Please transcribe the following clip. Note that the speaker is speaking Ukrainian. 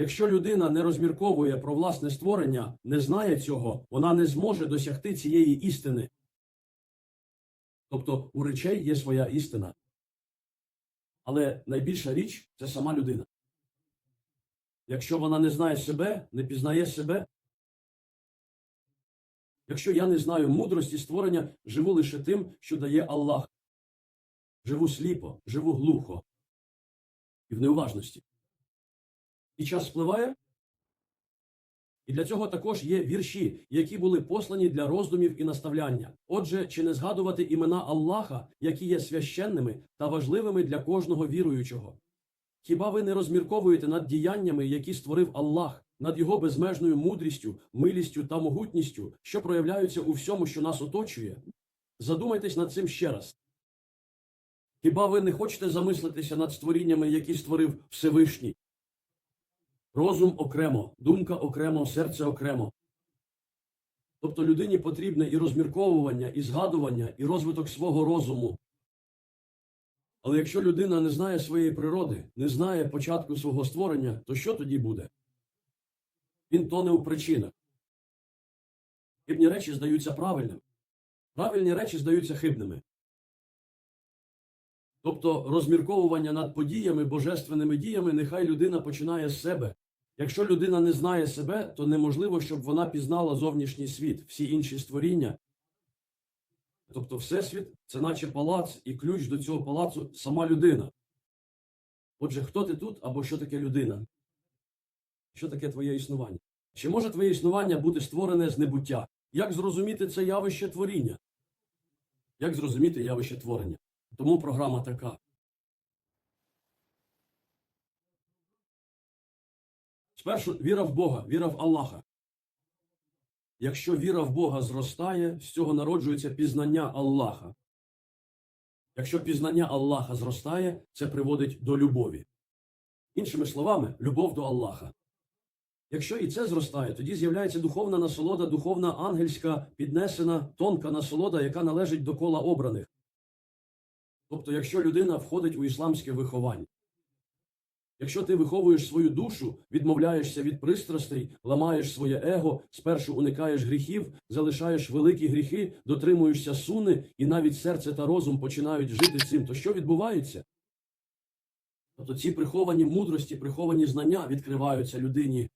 Якщо людина не розмірковує про власне створення, не знає цього, вона не зможе досягти цієї істини. Тобто у речей є своя істина. Але найбільша річ це сама людина. Якщо вона не знає себе, не пізнає себе, якщо я не знаю мудрості створення, живу лише тим, що дає Аллах. Живу сліпо, живу глухо і в неуважності. І час спливає. І для цього також є вірші, які були послані для роздумів і наставляння. Отже, чи не згадувати імена Аллаха, які є священними та важливими для кожного віруючого? Хіба ви не розмірковуєте над діяннями, які створив Аллах, над його безмежною мудрістю, милістю та могутністю, що проявляються у всьому, що нас оточує? Задумайтесь над цим ще раз. Хіба ви не хочете замислитися над створіннями, які створив Всевишній? Розум окремо, думка окремо, серце окремо. Тобто людині потрібне і розмірковування, і згадування, і розвиток свого розуму. Але якщо людина не знає своєї природи, не знає початку свого створення, то що тоді буде? Він тоне у причинах. Хибні речі здаються правильними. Правильні речі здаються хибними. Тобто розмірковування над подіями, божественними діями, нехай людина починає з себе. Якщо людина не знає себе, то неможливо, щоб вона пізнала зовнішній світ, всі інші створіння. Тобто, Всесвіт це наче палац, і ключ до цього палацу сама людина. Отже, хто ти тут або що таке людина? Що таке твоє існування? Чи може твоє існування бути створене з небуття? Як зрозуміти це явище творіння? Як зрозуміти явище творення? Тому програма така. Спершу віра в Бога, віра в Аллаха. Якщо віра в Бога зростає, з цього народжується пізнання Аллаха. Якщо пізнання Аллаха зростає, це приводить до любові. Іншими словами, любов до Аллаха. Якщо і це зростає, тоді з'являється духовна насолода, духовна ангельська, піднесена, тонка насолода, яка належить до кола обраних. Тобто, якщо людина входить у ісламське виховання, якщо ти виховуєш свою душу, відмовляєшся від пристрастей, ламаєш своє его, спершу уникаєш гріхів, залишаєш великі гріхи, дотримуєшся суни, і навіть серце та розум починають жити цим, то що відбувається? Тобто ці приховані мудрості, приховані знання відкриваються людині